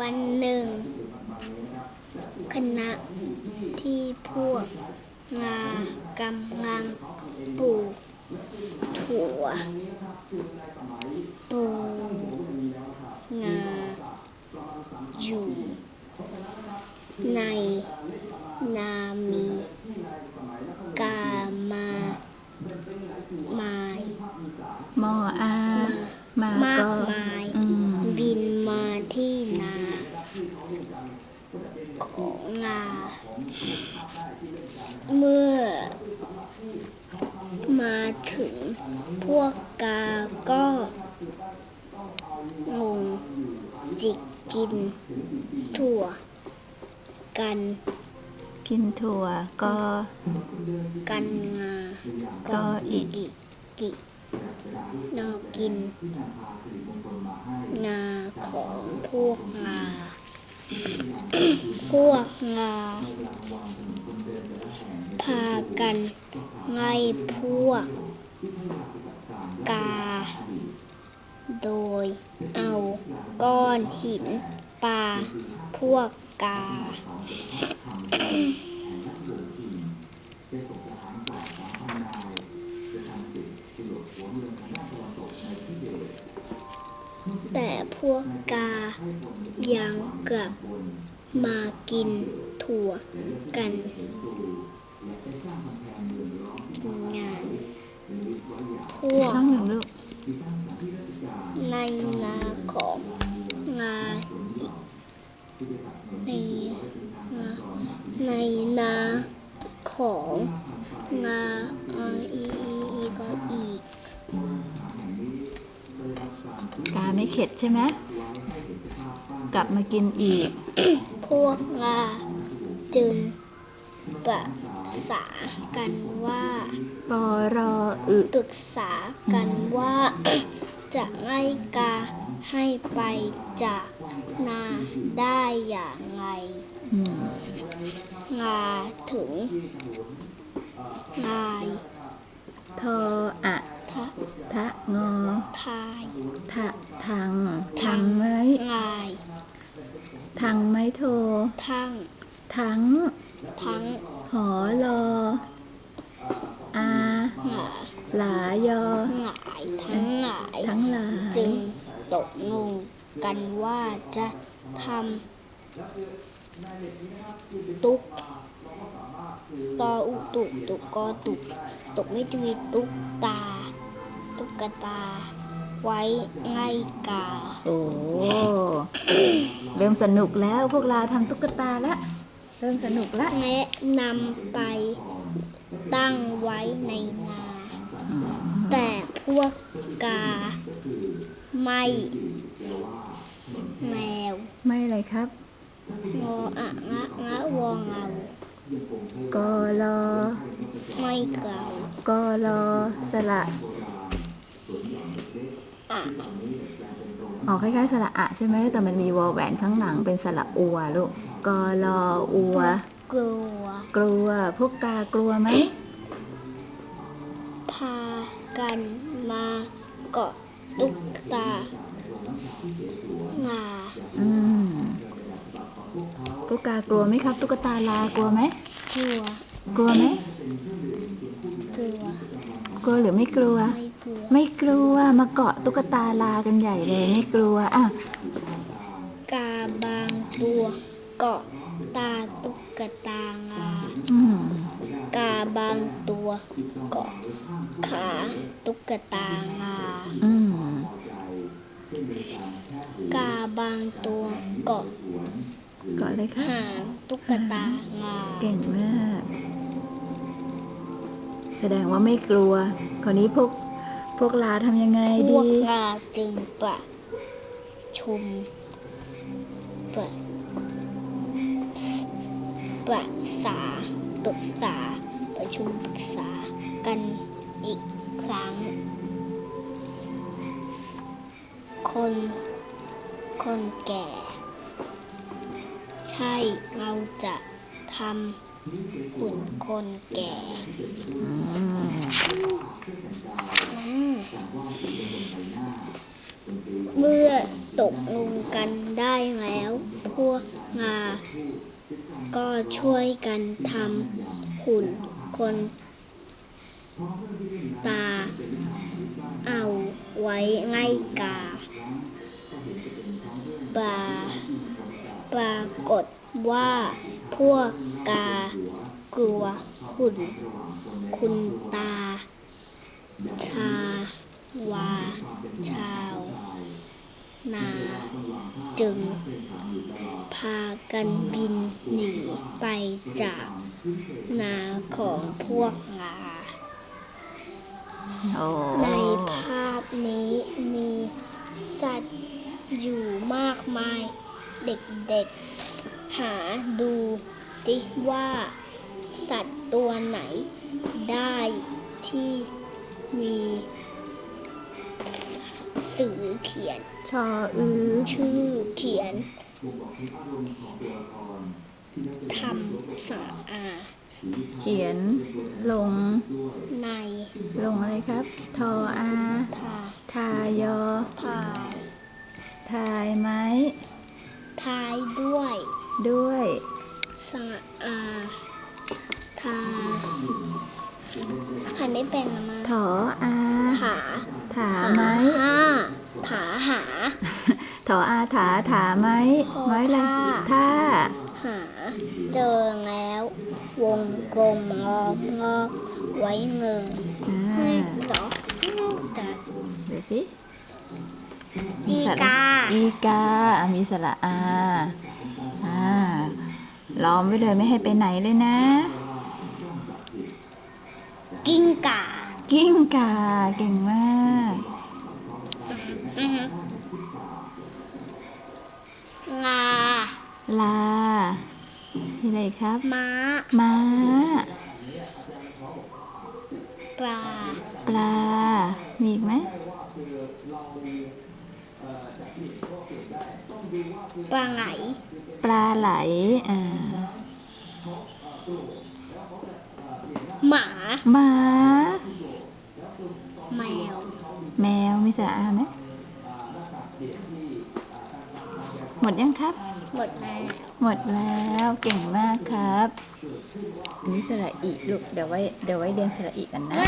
วันหนึ่งคณะที่พวกงากำลังปลูกถั่วปลูกงาอยู่ ในนามีกามาไม้ มออา มา มา ก็ กมาย อืม บินมาที่นาของงา เมื่อ มาถึงพวกกาก็ งงจิกกิน ถั่ว กัน กินถั่วก็ กันงาก็อีกอีกกินอกิน งาของพวกงา พวกงา พากันไล่พวกก อนหิน ปลา พวกกา แต่พวกกายังกลับมากินถั่วกันงาน พวก ของงาออีอีอีก็อีกกาไม่เข็ดใช่ไหมกลับมากินอีก พวกงาจึงประสากันว่าปอรออึปรึกษากันว่า จะไล่กาให้ไปจากนาได้อย่างไรอืม งาถึงงายทออะทะทะงอทายทะทังทังไหมงายทังไหมโททั้งทั้งทั้งหอรออาหงาหลายอหงายทั้งหงายทั้งหลายจึงตกลงกันว่าจะทำ ตุกตออุตุกตุกกอตุกตกไม่ทวีตุกตา ตุกตา ไว้ไง่กา โอ้เริ่มสนุกแล้วพวกเราทำตุ๊กตาแล้วเริ่มสนุกแล้วแนะนำไปตั้งไว้ในนาอืมแต่พวกกา ไม่ แมว ไม่อะไรครับ งออะงะงะวงเงากอรอไม่เกากอรอสระอะออกคล้ายๆสระอะใช่ไหมแต่มันมีวอแหวนข้างหลังเป็นสระอัวลูกกอรออัว กลัว กลัว พวกกากลัวไหม พากันมาเกาะตุ๊กตางาอืม พวกกากลัวไหมครับ ตุ๊กตาลากลัวไหมกลัว กลัวไหมกลัว กลัวหรือไม่กลัว ไม่กลัวไม่กลัวมาเกาะตุ๊กตาลากันใหญ่เลยไม่กลัว อะ กาบางตัว เกาะตาตุ๊กตางาอืมกาบางตัวเกาะขาตุ๊กตางาอืมกาบางตัวเกาะเกาะเลยครับหางตุ๊กตางาเก่งมาก แสดงว่าไม่กลัวคราวนี้พวกพวกลาทำยังไงพดีวกงาจึงประชุมประประสาปรึกษา ประชุมปรึกษากันอีกครั้ง คน คนแก่ ใช่เราจะทำหุ่นคนแก่เมื่อตกลงกันได้แล้ว พวกงา ก็ช่วยกันทำหุ่นคนตา เอาไว้ไง่ายกาปลา ปรากฏว่าพวกกากลัวหุ่นคุณตา ชาวา ชาว นา จึง พากันบินหนีไปจากนาของพวกงาโอ้ในภาพนี้มีสัตว์อยู่มากมาย เด็กๆ หาดูสิว่า สัตว์ตัวไหนได้ที่มีสื่อเขียน ชออือชื่อเขียนทำสะอาเขียนลงใน ลงอะไรครับ ทออา ทาทายอ ทาย ทายไม้ ทายด้วย ด้วยสะอาดทาใครไม่เป็นนะมาถออาถาถาไม้ห้าถาหาถออาถาถาไม้พอไม้อะไรท่าท่าหา เจอแล้ว วงกลมงอกงอกไว้เงยอ่าไม่ต่อแต่เดี๋ยวสิ อีกา อีกาอะมีสระอาอ่าล้อมไว้เลยไม่ให้ไปไหนเลยนะ กิ้งก่ากิ้งกาเก่งมากอือฮึงาลามีอะไรอีกครับ ม้า ม้าปลา ปลา มีอีกไหม ปลาไหล ปลาไหล อ่า หมา หมา แมว แมวมีสระอาไหม หมดยังครับ หมดแล้ว หมดแล้วเก่งมากครับ อันนี้สระอีลูก เดี๋ยวไว้ เดี๋ยวไว้เรียนสระอีกันนะ